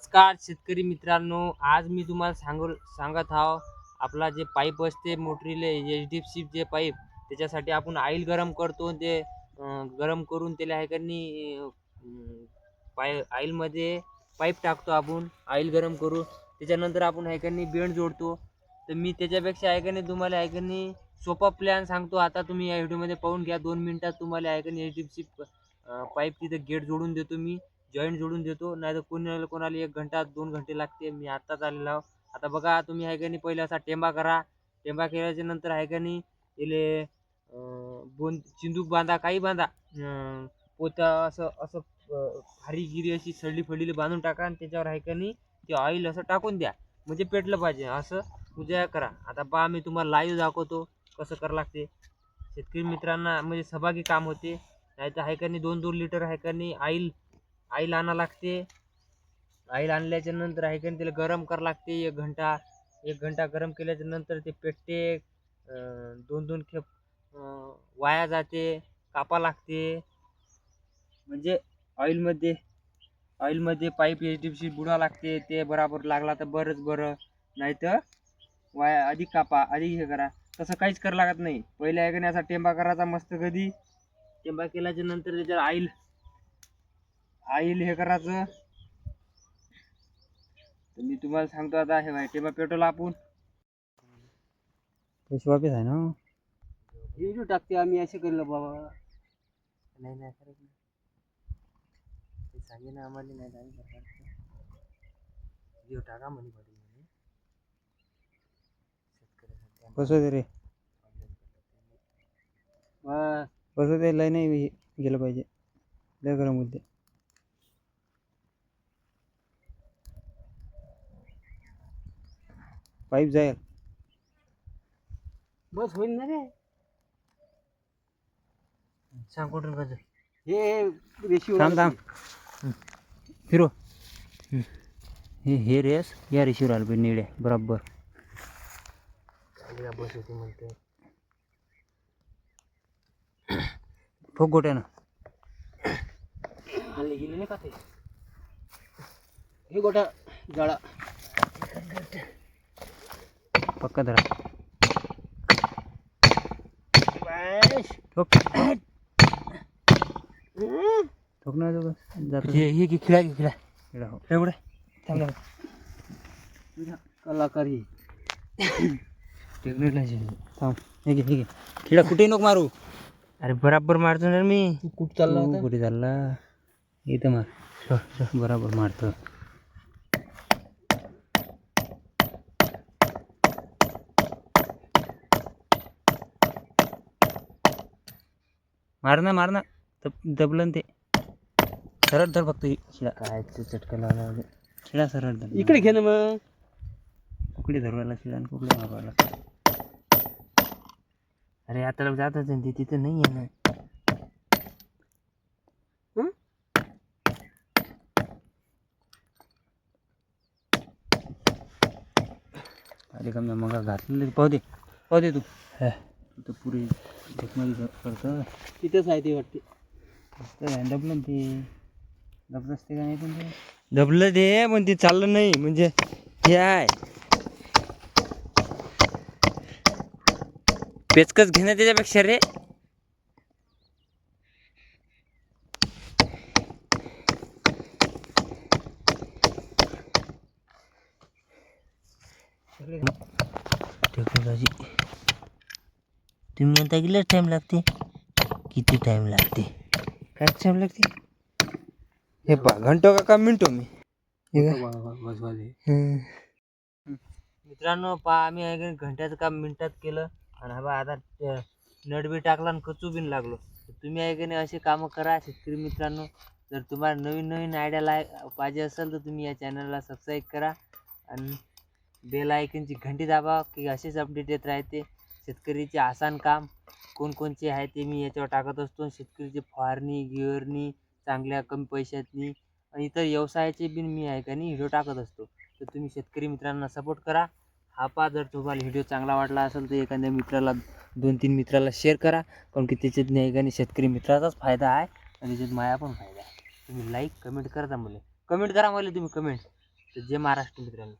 नमस्कार शेतकरी मित्रांनो आज मी तुम्हाला सांगू सांगत आहो आपला जे पाईप असते मोटरीले एच डी सी जे पाईप त्याच्यासाठी आपण ऑइल गरम करतो ते गरम करून त्याला आहे का नाही पाय ऑइलमध्ये पाईप टाकतो आपण ऑइल गरम करू त्याच्यानंतर आपण आहे का नाही बेंड जोडतो. तर मी त्याच्यापेक्षा आहे का नाही तुम्हाला आहे का नाही सोपा प्लॅन सांगतो. आता तुम्ही या व्हिडिओमध्ये पाहून घ्या दोन मिनटात तुम्हाला आहे का नाही एच डी सी पाईप तिथं गेट जोडून देतो मी. जॉईंट जोडून देतो. नाही तर कोणाला कोणाला एक घंटा दोन घंटे लागते. मी आत्ताच आलेलो आहो. आता बघा तुम्ही आहे का नाही पहिले असा टेंबा करा. टेंबा केल्याच्यानंतर आहे का नाही इले बोन चिंदूक बांधा काही बांधा. पोता पोतं असं असं भारी गिरी अशी सडली फडली बांधून टाका आणि त्याच्यावर आहे का नाही ते ऑइल असं टाकून द्या. म्हणजे पेटलं पाहिजे. असं पूजा करा. आता पहा मी तुम्हाला लाईव्ह दाखवतो कसं करावं लागते. शेतकरी मित्रांना म्हणजे सहभागी काम होते. नाही तर आहे का नाही दोन दोन लिटर आहे का नाही ऑइल आईला आणा लागते. आईला आणल्याच्या नंतर आहे की त्याला गरम करावं लागते एक घंटा. एक घंटा गरम केल्याच्यानंतर ते पेटते. दोन दोन खेप वाया जाते कापा लागते. म्हणजे ऑइलमध्ये ऑइलमध्ये पाईप एच डी सी बुडा लागते. ते बराबर लागला तर बरंच बरं. नाही तर वाया अधिक कापा अधिक हे करा. तसं काहीच करावं लागत नाही. पहिले ऐकण्याचा असा टेंबा करायचा मस्त कधी टेंबा केल्याच्यानंतर त्याच्यावर ऑइल आईल हे करायचं. तर मी तुम्हाला सांगतो आता हे बाय टेबा पेट्रोल आपण. पैसे वापस आहे ना? व्हिडिओ टाकते आम्ही असे केलं बाबा. नाही नाही खरंच नाही. ते सांगे ना आम्हाला नाही व्हिडिओ टाका म्हणे पाटील म्हणे. शेतकऱ्यासाठी कसं ते रे. बस. कसं ते लय नाही हे गेलं पाहिजे. लय गरम होते. पाईप जाईल. बस होईल ना रे. सांग कुठून कसं हे रेशी थांब थांब. फिरो. हे हे रेस या रेशीवर आलं पाहिजे निड्या बरोबर. बस होती म्हणते. फोक गोट्यानं हल्ली गेली नाही का ते? हे गोटा जाळा. पक्का धरा. ठोक. ठोक ना तो जातो. हे हे खिळा हो. एवढं थांब. कलाकार ही थांब. हे घे हे घे. खिडा कुठे नको मारू? अरे बराबर मारतो ना मी. तू कुठं चालला कुठे चालला? इथं मार. बराबर मारतो. मार ना मार ना दब दबलं ते. सरळ धर फक्त शिळा. काय ते चटका लावला शिळा सरळ धर. इकडे घे ना मग. कुकडे धरवायला शिळा आणि कुकडे मारवायला. अरे आता जातच आहे ते तिथे नाही आहे ना अरे कमी मग घातलेलं पाहू दे. पाहू दे तू. तू तर पुरी टेक्नॉलॉजी करतं तिथेच आहे ते वाटते ना ते? दबलं असते का नाही पण ते? दबलं ते पण ते चाललं नाही. म्हणजे हे आहे. पेचकच घेणं त्याच्यापेक्षा रे. टेक्नॉलॉजी तुम्ही म्हणता किती टाईम लागते? किती टाईम लागते? काय टाईम लागते? हे पा घंटो का का मिनटो मी? मित्रांनो पहा आम्ही आहे का घंट्याचं काम मिनिटात केलं. आणि हा बा आता नट बी टाकला आणि कचू बिन लागलो. तुम्ही आहे का नाही असे कामं करा शेतकरी मित्रांनो. जर तुम्हाला नवीन नवीन आयडिया लाय पाहिजे असेल तर तुम्ही या चॅनलला सबस्क्राईब करा. आणि बेल आयकनची घंटी दाबा की असेच अपडेट येत राहते. शेतकरीचे आसान काम कोणकोणचे आहे ते मी याच्यावर टाकत असतो. शेतकरीची फवारणी गिअरनी चांगल्या कमी पैशातनी आणि इतर व्यवसायाचे बिन मी आहे का नाही व्हिडिओ टाकत असतो. तर तुम्ही शेतकरी मित्रांना सपोर्ट करा. हा पा जर तुम्हाला व्हिडिओ चांगला वाटला असेल तर एखाद्या मित्राला दोन तीन मित्राला शेअर करा. कारण की त्याच्यात नाही का शेतकरी मित्राचाच फायदा आहे आणि त्याच्यात माया पण फायदा आहे. तुम्ही लाईक कमेंट करा मला. कमेंट करा मला तुम्ही कमेंट तर जय महाराष्ट्र मित्रांनो.